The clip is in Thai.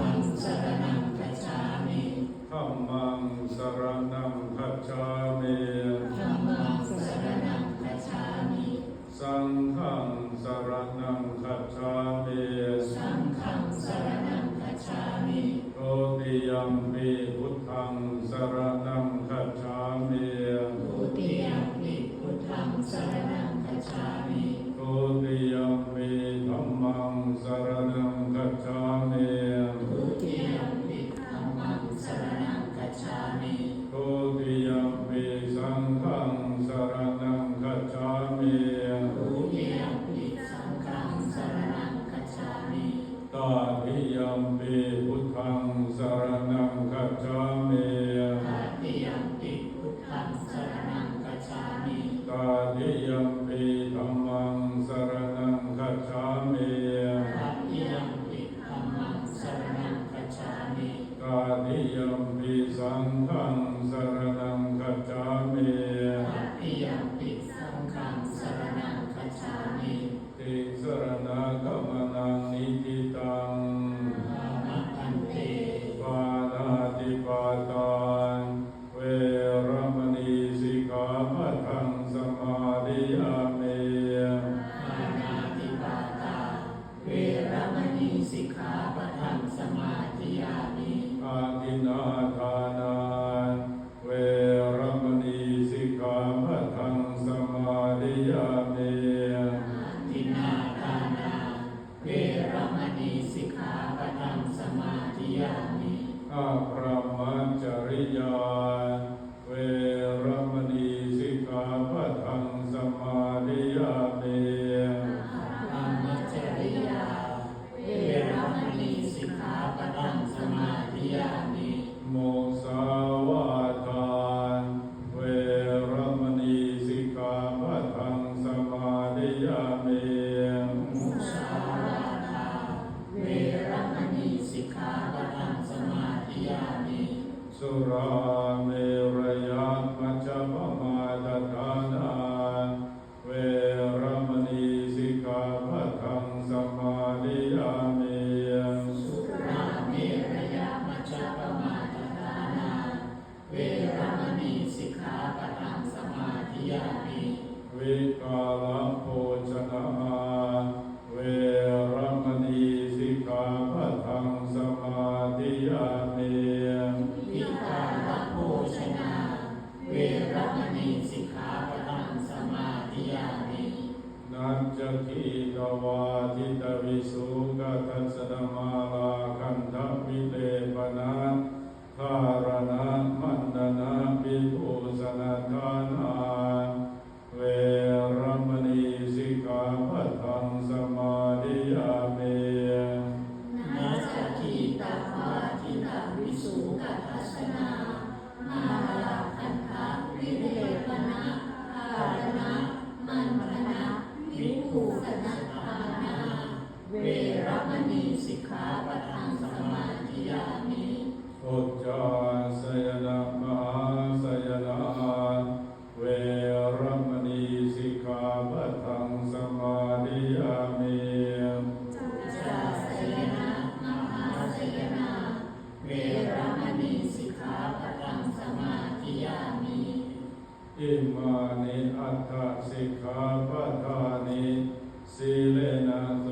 มังสรณังคัจามิธัมมังสรนังคัจฉามิธัมมังสรณังคัจามิ สังฆังสรณังคัจามิสังฆังสรณังคัจามิโตติยัมปิพุทธังสรณังคัจามิโตติยมิพุทธังสารนังคัจฉามิโตติยมิธัมมังสรณังคัจฉา Surah คีกวาทิตวิสุกขันสนมา มณีสิกขาปะทังสมาธิยามิอุจจาสยนะมหาสยนะเวรมณีสิกขาปะทังสมาธิยามิอจจาสยนะมหาสยนะเวรมณีสิกขาปะทังสมาธิยามิอิมานิอัตถสิกขาปัะทานิสีเลนะต